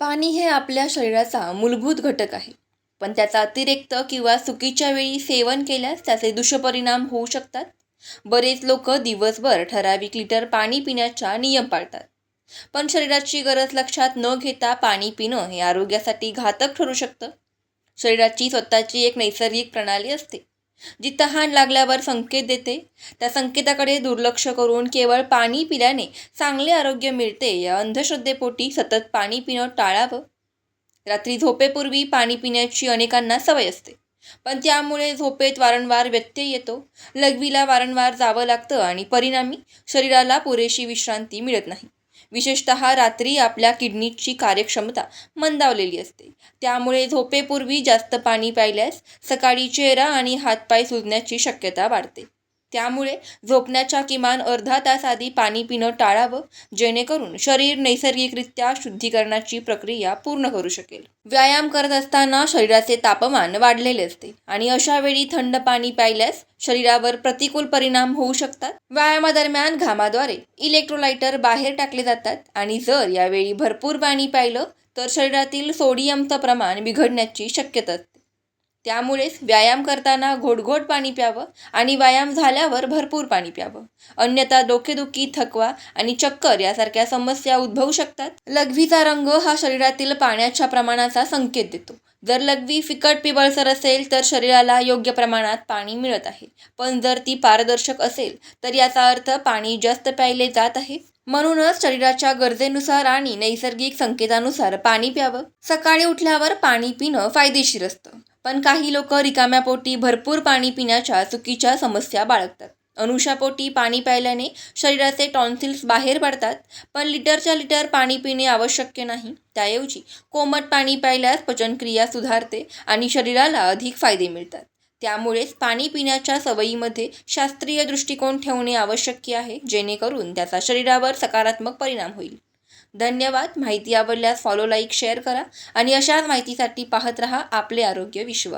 पाणी हे आपल्या शरीराचा मूलभूत घटक आहे. पण त्याचा अतिरिक्त किंवा चुकीच्या वेळी सेवन केल्यास त्याचे दुष्परिणाम होऊ शकतात. बरेच लोक दिवसभर ठराविक लिटर पाणी पिण्याचा नियम पाळतात. पण शरीराची गरज लक्षात न घेता पाणी पिणं हे आरोग्यासाठी घातक ठरू शकतं. शरीराची स्वतःची एक नैसर्गिक प्रणाली असते. जी तहान लागल्यावर संकेत देते त्या संकेताकडे दुर्लक्ष करून केवळ पाणी पिल्याने चांगले आरोग्य मिळते. या अंधश्रद्धेपोटी सतत पाणी पिणं टाळावं. रात्री झोपेपूर्वी पाणी पिण्याची अनेकांना सवय असते. पण त्यामुळे झोपेत वारंवार व्यत्यय येतो. लघवीला वारंवार जावं लागतं आणि परिणामी शरीराला पुरेशी विश्रांती मिळत नाही. विशेषतः रात्री आपल्या किडनीची कार्यक्षमता मंदावलेली असते. त्यामुळे झोपेपूर्वी जास्त पाणी प्यायल्यास सकाळी चेहरा आणि हातपाय सुजण्याची शक्यता वाढते. त्यामुळे झोपण्याच्या किमान अर्धा तास आधी पाणी पिणं टाळावं जेणेकरून शरीर नैसर्गिकरित्या शुद्धीकरणाची प्रक्रिया पूर्ण करू शकेल. व्यायाम करत असताना शरीराचे तापमान वाढलेले असते आणि अशा वेळी थंड पाणी प्यायल्यास शरीरावर प्रतिकूल परिणाम होऊ शकतात. व्यायामादरम्यान घामाद्वारे इलेक्ट्रोलाइटर बाहेर टाकले जातात आणि जर यावेळी भरपूर पाणी प्यायलं तर शरीरातील सोडियमचं प्रमाण बिघडण्याची शक्यता असते. त्यामुळेच व्यायाम करताना घोटघोट पाणी प्यावं आणि व्यायाम झाल्यावर भरपूर पाणी प्यावं. अन्यथा डोकेदुखी थकवा आणि चक्कर यासारख्या समस्या उद्भवू शकतात. लघवीचा रंग हा शरीरातील पाण्याच्या प्रमाणाचा संकेत देतो. जर लघवी फिकट पिवळसर असेल तर शरीराला योग्य प्रमाणात पाणी मिळत आहे. पण जर ती पारदर्शक असेल तर याचा अर्थ पाणी जास्त प्यायले जात आहे. म्हणूनच शरीराच्या गरजेनुसार आणि नैसर्गिक संकेतानुसार पाणी प्यावं. सकाळी उठल्यावर पाणी पिणं फायदेशीर असतं. पण काही लोक रिकाम्या पोटी भरपूर पाणी पिण्याच्या चुकीच्या समस्या बाळगतात. अनुशापोटी पाणी प्यायल्याने शरीराचे टॉन्सिल्स बाहेर पडतात पण लिटरच्या लिटर पाणी पिणे आवश्यक नाही. त्याऐवजी कोमट पाणी प्यायल्यास पचनक्रिया सुधारते आणि शरीराला अधिक फायदे मिळतात. त्यामुळेच पाणी पिण्याच्या सवयीमध्ये शास्त्रीय दृष्टिकोन ठेवणे आवश्यक आहे जेणेकरून त्याचा शरीरावर सकारात्मक परिणाम होईल. धन्यवाद. माहिती आवडल्यास फॉलो लाईक शेअर करा आणि अशाच माहितीसाठी पाहत रहा आपले आरोग्य विश्व.